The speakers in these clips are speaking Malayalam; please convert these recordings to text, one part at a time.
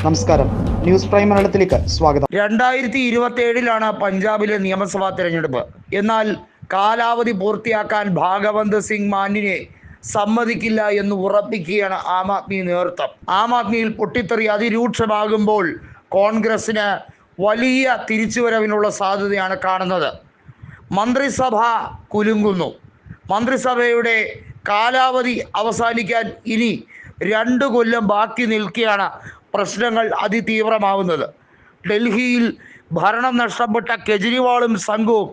നമസ്കാരം. ന്യൂസ് പ്രൈം മലയാളത്തിലേക്ക് സ്വാഗതം. രണ്ടായിരത്തി ഇരുപത്തി ഏഴിലാണ് പഞ്ചാബിലെ നിയമസഭാ തെരഞ്ഞെടുപ്പ്. എന്നാൽ കാലാവധി പൂർത്തിയാക്കാൻ ഭാഗവന്ത് സിംഗ് മാനിനെ സമ്മതിക്കില്ല എന്ന് ഉറപ്പിക്കുകയാണ് ആം ആദ്മി നേതൃത്വം. ആം ആദ്മിയിൽ പൊട്ടിത്തെറി അതിരൂക്ഷമാകുമ്പോൾ കോൺഗ്രസിന് വലിയ തിരിച്ചുവരവിനുള്ള സാധ്യതയാണ് കാണുന്നത്. മന്ത്രിസഭ കുലുങ്ങുന്നു. മന്ത്രിസഭയുടെ കാലാവധി അവസാനിക്കാൻ ഇനി രണ്ട് കൊല്ലം ബാക്കി നിൽക്കെയാണ് പ്രശ്നങ്ങൾ അതിതീവ്രമാവുന്നത്. ഡൽഹിയിൽ ഭരണം നഷ്ടപ്പെട്ട കെജ്രിവാളും സംഘവും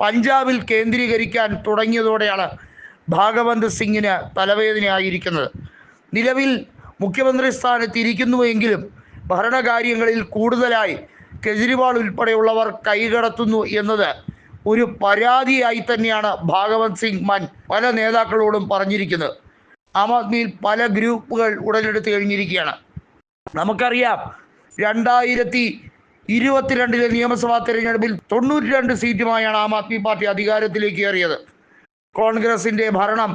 പഞ്ചാബിൽ കേന്ദ്രീകരിക്കാൻ തുടങ്ങിയതോടെയാണ് ഭാഗവന്ത് സിംഗിന് തലവേദനയായിരിക്കുന്നത്. നിലവിൽ മുഖ്യമന്ത്രി സ്ഥാനത്ത് ഇരിക്കുന്നുവെങ്കിലും ഭരണകാര്യങ്ങളിൽ കൂടുതലായി കെജ്രിവാൾ ഉൾപ്പെടെയുള്ളവർ കൈകടത്തുന്നു എന്നത് ഒരു പരാതിയായി തന്നെയാണ് ഭാഗവത് സിംഗ് മൻ പല നേതാക്കളോടും പറഞ്ഞിരിക്കുന്നത്. ആം ആദ്മിയിൽ പല ഗ്രൂപ്പുകൾ ഉടലെടുത്ത് കഴിഞ്ഞിരിക്കുകയാണ്. നമുക്കറിയാം രണ്ടായിരത്തി ഇരുപത്തിരണ്ടിലെ നിയമസഭാ തെരഞ്ഞെടുപ്പിൽ തൊണ്ണൂറ്റി രണ്ട് സീറ്റുമായാണ് ആം ആദ്മി പാർട്ടി അധികാരത്തിലേക്ക് കയറിയത് കോൺഗ്രസിന്റെ ഭരണം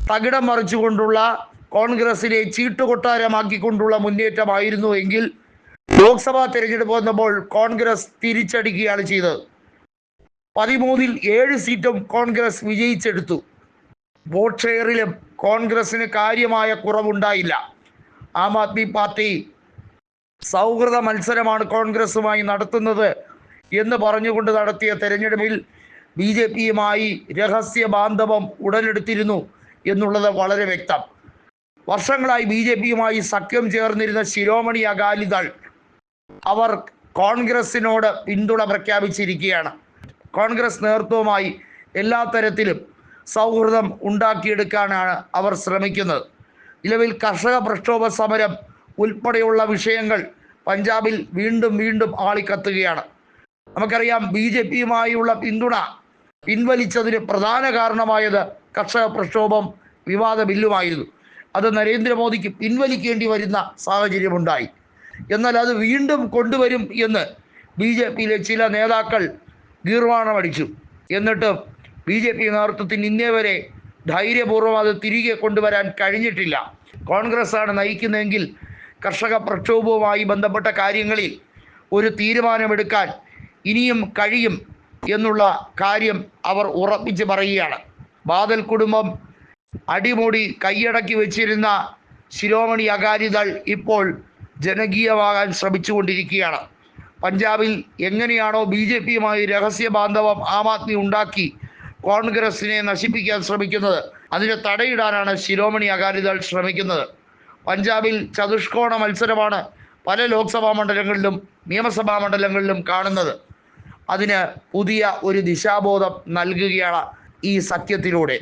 തകിടം മറിച്ചുകൊണ്ടുള്ള കോൺഗ്രസിനെ ചീട്ടുകൊട്ടാരമാക്കിക്കൊണ്ടുള്ള മുന്നേറ്റമായിരുന്നു എങ്കിൽ ലോക്സഭാ തെരഞ്ഞെടുപ്പ് വന്നപ്പോൾ കോൺഗ്രസ് തിരിച്ചടിക്കുകയാണ് ചെയ്തത്. പതിമൂന്നിൽ ഏഴ് സീറ്റും കോൺഗ്രസ് വിജയിച്ചെടുത്തു. വോട്ട് ഷെയറിലും കോൺഗ്രസിന് കാര്യമായ കുറവുണ്ടായില്ല. ആം ആദ്മി പാർട്ടി സൗഹൃദ മത്സരമാണ് കോൺഗ്രസുമായി നടത്തുന്നത് എന്ന് പറഞ്ഞുകൊണ്ട് നടത്തിയ തെരഞ്ഞെടുപ്പിൽ ബി ജെ പിയുമായി രഹസ്യ ബാന്ധവം ഉടലെടുത്തിരുന്നു എന്നുള്ളത് വളരെ വ്യക്തം. വർഷങ്ങളായി ബി ജെ പിയുമായി സഖ്യം ചേർന്നിരുന്ന ശിരോമണി അകാലിദൾ അവർ കോൺഗ്രസിനോട് പിന്തുണ പ്രഖ്യാപിച്ചിരിക്കുകയാണ്. കോൺഗ്രസ് നേതൃത്വവുമായി എല്ലാ തരത്തിലും സൗഹൃദം ഉണ്ടാക്കിയെടുക്കാനാണ് അവർ ശ്രമിക്കുന്നത്. നിലവിൽ കർഷക പ്രക്ഷോഭ സമരം ഉൾപ്പെടെയുള്ള വിഷയങ്ങൾ പഞ്ചാബിൽ വീണ്ടും വീണ്ടും ആളിക്കത്തുകയാണ്. നമുക്കറിയാം ബി ജെ പിയുമായുള്ള പിന്തുണ പിൻവലിച്ചതിന് പ്രധാന കാരണമായത് കർഷക പ്രക്ഷോഭം വിവാദ ബില്ലുമായിരുന്നു. അത് നരേന്ദ്രമോദിക്ക് പിൻവലിക്കേണ്ടി വരുന്ന സാഹചര്യമുണ്ടായി. എന്നാൽ അത് വീണ്ടും കൊണ്ടുവരും എന്ന് ബി ജെ പിയിലെ ചില നേതാക്കൾ ഗീർവാണമടിച്ചു. എന്നിട്ട് ബി ജെ പി നേതൃത്വത്തിന് ഇന്നേ വരെ ധൈര്യപൂർവം അത് തിരികെ കൊണ്ടുവരാൻ കഴിഞ്ഞിട്ടില്ല. കോൺഗ്രസ് ആണ് നയിക്കുന്നതെങ്കിൽ കർഷക പ്രക്ഷോഭവുമായി ബന്ധപ്പെട്ട കാര്യങ്ങളിൽ ഒരു തീരുമാനമെടുക്കാൻ ഇനിയും കഴിയും എന്നുള്ള കാര്യം അവർ ഉറപ്പിച്ച് പറയുകയാണ്. ബാദൽ കുടുംബം അടിമുടി കൈയടക്കി വെച്ചിരുന്ന ശിരോമണി അകാലിദൾ ഇപ്പോൾ ജനകീയമാകാൻ ശ്രമിച്ചുകൊണ്ടിരിക്കുകയാണ്. പഞ്ചാബിൽ എങ്ങനെയാണോ ബി ജെ പിയുമായി രഹസ്യ ബാന്ധവം ആം ആദ്മി ഉണ്ടാക്കി കോൺഗ്രസിനെ നശിപ്പിക്കാൻ ശ്രമിക്കുന്നത്. അതിനെ തടയിടാനാണ് ശിരോമണി അകാലിദൾ ശ്രമിക്കുന്നത്. പഞ്ചാബിൽ ചതുഷ്കോണ മത്സരമാണ് പല ലോക്സഭാ മണ്ഡലങ്ങളിലും നിയമസഭാ മണ്ഡലങ്ങളിലും കാണുന്നത്. അതിന് പുതിയ ഒരു ദിശാബോധം നൽകുകയാണ് ഈ സഖ്യത്തിലൂടെ.